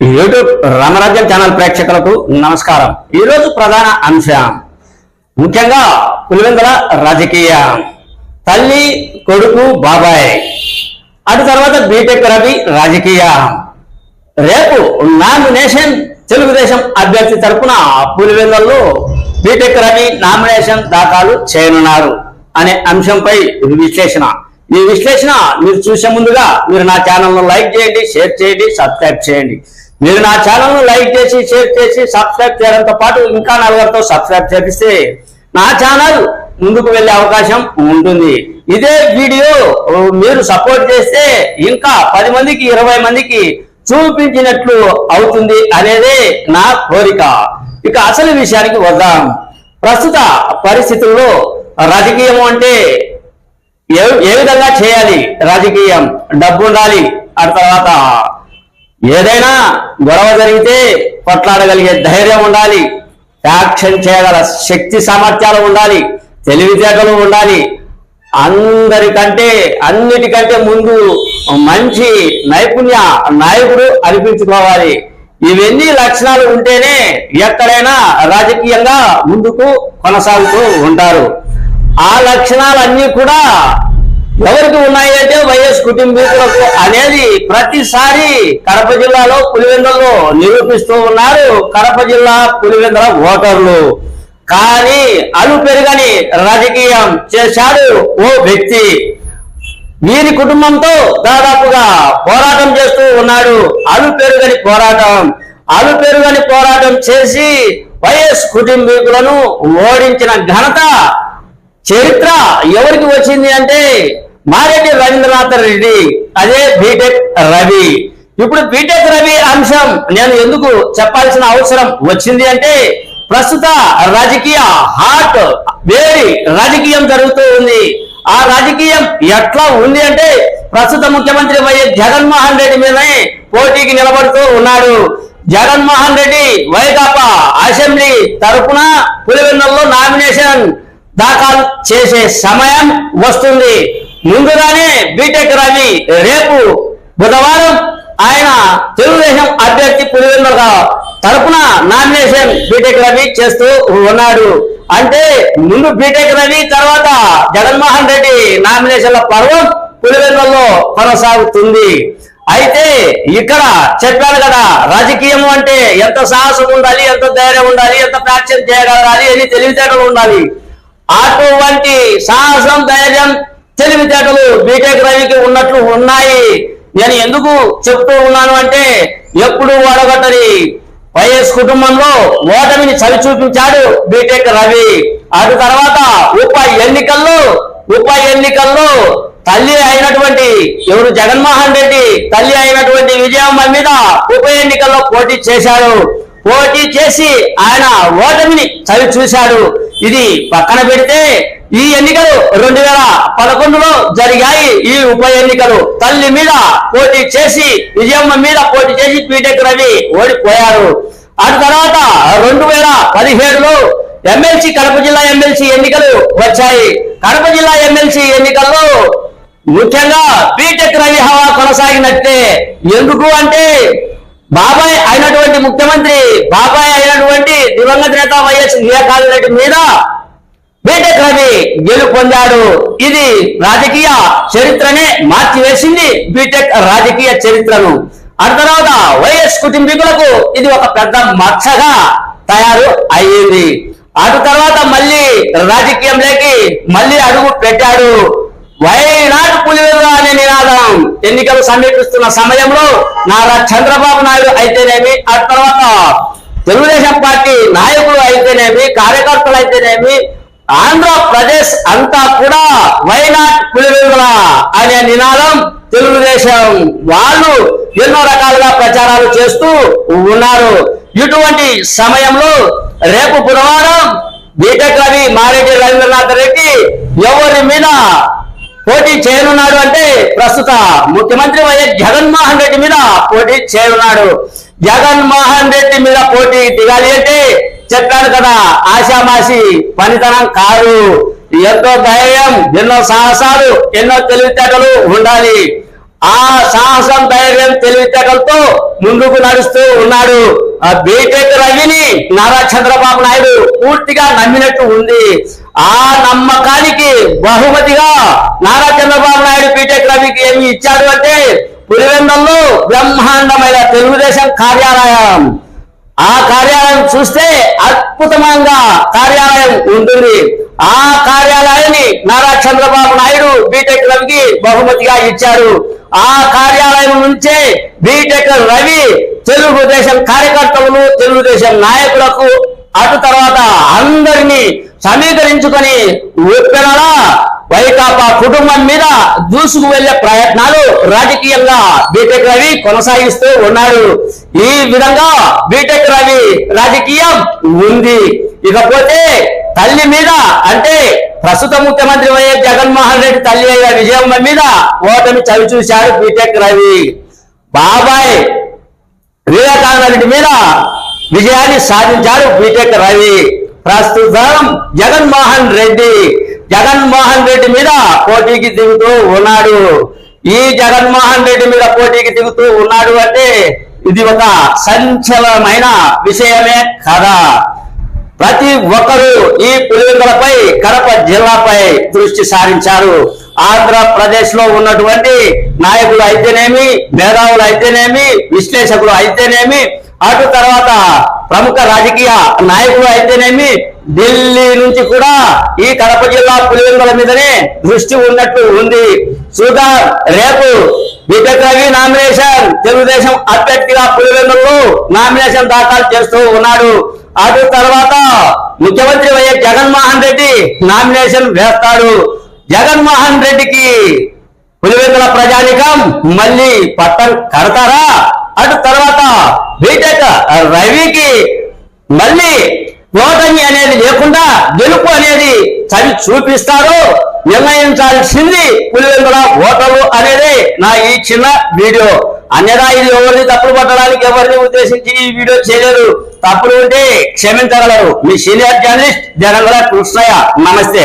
YouTube రామరాజ్యం channel ప్రేక్షకులకు నమస్కారం. ఈరోజు ప్రధాన అంశం ముఖ్యంగా పులివెందుల రాజకీయ. తల్లి కొడుకు బాబాయ్. అటు తర్వాత బీటెక్ రవి రాజకీయ. రేపు నామినేషన్ తెలుగుదేశం అభ్యర్థి తరపున పులివెందుల్లో బీటెక్ రవి నామినేషన్ దాఖలు చేయనున్నారు అనే అంశంపై విశ్లేషణ. ఈ విశ్లేషణ మీరు చూసే ముందుగా మీరు నా ఛానల్ను లైక్ చేయండి షేర్ చేయండి సబ్స్క్రైబ్ చేయండి. మీరు నా ఛానల్ను లైక్ చేసి షేర్ చేసి సబ్స్క్రైబ్ చేయడంతో పాటు ఇంకా నలుగురితో సబ్స్క్రైబ్ చేపిస్తే నా ఛానల్ ముందుకు వెళ్ళే అవకాశం ఉంటుంది. ఇదే వీడియో మీరు సపోర్ట్ చేస్తే ఇంకా పది మందికి ఇరవై మందికి చూపించినట్లు అవుతుంది అనేదే నా కోరిక. ఇక అసలు విషయానికి వద్దాం. ప్రస్తుత పరిస్థితుల్లో రాజకీయం అంటే ఏ ఏ విధంగా చేయాలి రాజకీయం? డబ్బు ఉండాలి. ఆ తర్వాత ఏదైనా గొడవ జరిగితే కొట్లాడగలిగే ధైర్యం ఉండాలి. యాక్షన్ చేయగల శక్తి సామర్థ్యాలు ఉండాలి. తెలివితేటలు ఉండాలి. అందరికంటే అన్నిటికంటే ముందు మంచి నైపుణ్య నాయకుడు అనిపించుకోవాలి. ఇవన్నీ లక్షణాలు ఉంటేనే ఎక్కడైనా రాజకీయంగా ముందుకు కొనసాగుతూ ఉంటారు. ఆ లక్షణాలన్నీ కూడా ఎవరికి ఉన్నాయంటే వైఎస్ కుటుంబీకులకు అనేది ప్రతిసారి కడప జిల్లాలో పులివెందుల్లో నిరూపిస్తూ ఉన్నారు కడప జిల్లా పులివెందుల ఓటర్లు. కానీ అలు పెరుగని రాజకీయం చేశాడు ఓ వ్యక్తి. వీరి కుటుంబంతో దాదాపుగా పోరాటం చేస్తూ ఉన్నాడు. అలు పెరుగని పోరాటం. అలు పెరుగని పోరాటం చేసి వైఎస్ కుటుంబీకులను ఓడించిన ఘనత చరిత్ర ఎవరికి వచ్చింది అంటే మారెడ్డి రవీంద్రనాథ్ రెడ్డి అదే బీటెక్ రవి. ఇప్పుడు బీటెక్ రవి అంశం నేను ఎందుకు చెప్పాల్సిన అవసరం వచ్చింది అంటే ప్రస్తుత రాజకీయ హాట్ వేడి రాజకీయం జరుగుతూ ఉంది. ఆ రాజకీయం ఎట్లా ఉంది అంటే ప్రస్తుత ముఖ్యమంత్రి వైఎస్ జగన్మోహన్ రెడ్డి మీదనే పోటీకి నిలబడుతూ ఉన్నాడు. జగన్మోహన్ రెడ్డి వైకాపా అసెంబ్లీ తరఫున పులివెన్నెల్లో నామినేషన్ దాఖలు చేసే సమయం వస్తుంది. ముందుగానే బీటెక్ రవి రేపు బుధవారం ఆయన తెలుగుదేశం అభ్యర్థి పులివెందుల తరపున నామినేషన్ బీటెక్ రవి చేస్తూ ఉన్నాడు. అంటే ముందు బీటెక్ రవి తర్వాత జగన్మోహన్ రెడ్డి నామినేషన్ల పర్వం పులివెందుల్లో కొనసాగుతుంది. అయితే ఇక్కడ చెప్పాను కదా రాజకీయం అంటే ఎంత సాహసం ఉండాలి ఎంత ధైర్యం ఉండాలి ఎంత ప్రాచ్యం చేయగలగాలి ఎన్ని తెలివితేటలు ఉండాలి. అటువంటి సాహసం ధైర్యం తెలివితేటలు బీటెక్ రవికి ఉన్నట్లు ఉన్నాయి. నేను ఎందుకు చెప్తూ ఉన్నాను అంటే ఎప్పుడు ఓడగొట్టని వైఎస్ కుటుంబంలో ఓటమిని చవి చూపించాడు బీటెక్ రవి. అటు తర్వాత ఉప ఎన్నికల్లో ఉప ఎన్నికల్లో తల్లి అయినటువంటి ఎవరు? జగన్మోహన్ రెడ్డి తల్లి అయినటువంటి విజయమ్మ మీద ఉప ఎన్నికల్లో పోటీ చేశాడు. పోటీ చేసి ఆయన ఓటమిని చవి చూశాడు. ఇది పక్కన పెడితే ఈ ఎన్నికలు రెండు వేల పదకొండులో జరిగాయి. ఈ ఉప ఎన్నికలు తల్లి మీద పోటీ చేసి విజయమ్మ మీద పోటీ చేసి పీటెక్ రవి ఓడిపోయారు. ఆ తర్వాత రెండు వేల పదిహేడులో ఎమ్మెల్సీ కడప జిల్లా ఎమ్మెల్సీ ఎన్నికలు వచ్చాయి. కడప జిల్లా ఎమ్మెల్సీ ఎన్నికల్లో ముఖ్యంగా బీటెక్ రవి హవా కొనసాగినట్టే. ఎందుకు అంటే బాబాయ్ అయినటువంటి ముఖ్యమంత్రి బాబాయ్ అయినటువంటి దివంగత నేత వైఎస్ వివేకానంద రెడ్డి మీద బీటెక్ రవి గెలుపొందాడు ఇది రాజకీయ చరిత్రనే మార్చివేసింది బీటెక్ రాజకీయ చరిత్రను. ఆ తర్వాత వైఎస్ కుటుంబీకులకు ఇది ఒక పెద్ద మచ్చగా తయారు అయ్యింది. అటు తర్వాత మళ్ళీ రాజకీయంలోకి మళ్ళీ అడుగు పెట్టాడు. వైనాడు పులివెందుల అనే నినాదం. ఎన్నికలు సమీపిస్తున్న సమయంలో నారా చంద్రబాబు నాయుడు అయితేనేమి ఆ తర్వాత తెలుగుదేశం పార్టీ నాయకులు అయితేనేమి కార్యకర్తలు అయితేనేమి ఆంధ్రప్రదేశ్ అంతా కూడా వైనాట్ పులివెందుల అనే నినాదం తెలుగుదేశం వాళ్ళు ఎన్నో రకాలుగా ప్రచారాలు చేస్తూ ఉన్నారు. ఇటువంటి సమయంలో రేపు బుధవారం బీటెక్ రవి మారెడ్డి రవీంద్రనాథ్ రెడ్డి ఎవరి మీద పోటీ చేయనున్నాడు అంటే ప్రస్తుత ముఖ్యమంత్రి వైఎస్ జగన్మోహన్ రెడ్డి మీద పోటీ చేయనున్నాడు. జగన్మోహన్ రెడ్డి మీద పోటీ దిగాలి అంటే చెప్పాడు కదా ఆశామాసి పనితనం కాదు. ఎంతో ధైర్యం ఎన్నో సాహసాలు ఎన్నో తెలివితేటలు ఉండాలి. ఆ సాహసం ధైర్యం తెలివితేటలతో ముందుకు నడుస్తూ ఉన్నాడు. ఆ బీటెక్ రవిని నారా చంద్రబాబు నాయుడు పూర్తిగా నమ్మినట్టు ఉంది. ఆ నమ్మకానికి బహుమతిగా నారా చంద్రబాబు నాయుడు బీటెక్ రవికి ఏమి ఇచ్చాడు అంటే పులివెందంలో బ్రహ్మాండమైన తెలుగుదేశం కార్యాలయం. ఆ కార్యాలయం చూస్తే అద్భుతమంగా కార్యాలయం ఉంటుంది. ఆ కార్యాలయాన్ని నారా చంద్రబాబు నాయుడు బీటెక్ రవికి బహుమతిగా ఇచ్చారు. ఆ కార్యాలయం నుంచే బీటెక్ రవి తెలుగుదేశం కార్యకర్తలను తెలుగుదేశం నాయకులకు అటు తర్వాత అందరినీ సమీకరించుకొని ఉప్పెనలా వైకాపా కుటుంబం మీద దూసుకు వెళ్ళే ప్రయత్నాలు రాజకీయంగా బీటెక్ రవి కొనసాగిస్తూ ఉన్నాడు ఈ విధంగా బీటెక్ రవి రాజకీయం ఉంది. ఇకపోతే తల్లి మీద అంటే ప్రస్తుత ముఖ్యమంత్రి వైఎస్ జగన్మోహన్ రెడ్డి తల్లి అయిన విజయమ్మ మీద ఓటమి చవి చూశారు బీటెక్ రవి. బాబాయ్ వివేకానంద రెడ్డి మీద విజయాన్ని సాధించాడు బీటెక్ రవి. ప్రస్తుతం జగన్మోహన్ రెడ్డి. జగన్మోహన్ రెడ్డి మీద పోటీకి దిగుతూ ఉన్నాడు. ఈ జగన్మోహన్ రెడ్డి మీద పోటీకి దిగుతూ ఉన్నాడు అంటే ఇది ఒక సంచలనమైన విషయమే కదా. ప్రతి ఒక్కరూ ఈ పులివెందులపై కడప జిల్లాపై దృష్టి సారించారు. ఆంధ్రప్రదేశ్లో ఉన్నటువంటి నాయకులు అయితేనేమి మేధావులు అయితేనేమి విశ్లేషకులు అయితేనేమి అటు తర్వాత ప్రముఖ రాజకీయ నాయకులు అయితేనేమి ఢిల్లీ నుంచి కూడా ఈ కడప జిల్లా పులివెందుల మీదనే దృష్టి ఉన్నట్టు ఉంది. చూద్దాం రేపు బీటెక్ రవి నామినేషన్. తెలుగుదేశం అభ్యర్థిగా పులివెందులు నామినేషన్ దాఖలు చేస్తూ ఉన్నాడు. అటు తర్వాత ముఖ్యమంత్రి వైఎస్ జగన్మోహన్ రెడ్డి నామినేషన్ వేస్తాడు. జగన్మోహన్ రెడ్డికి పులివెందుల ప్రజానికం మళ్ళీ పట్టం కడతారా? అటు తర్వాత బీటెక్ రవికి మళ్ళీ ఓటమి అనేది లేకుండా గెలుపు అనేది చవి చూపిస్తారు నిర్ణయించాల్సింది పులివెందుల ఓటరు అనేది నా ఈ చిన్న వీడియో. అన్యదా ఇది ఎవరిని తప్పులు పట్టడానికి ఎవరిని ఉద్దేశించి ఈ వీడియో చేయలేదు. తప్పులు ఉంటే క్షమించగలరు. మీ సీనియర్ జర్నలిస్ట్ జనగల కృష్ణయ్య. నమస్తే.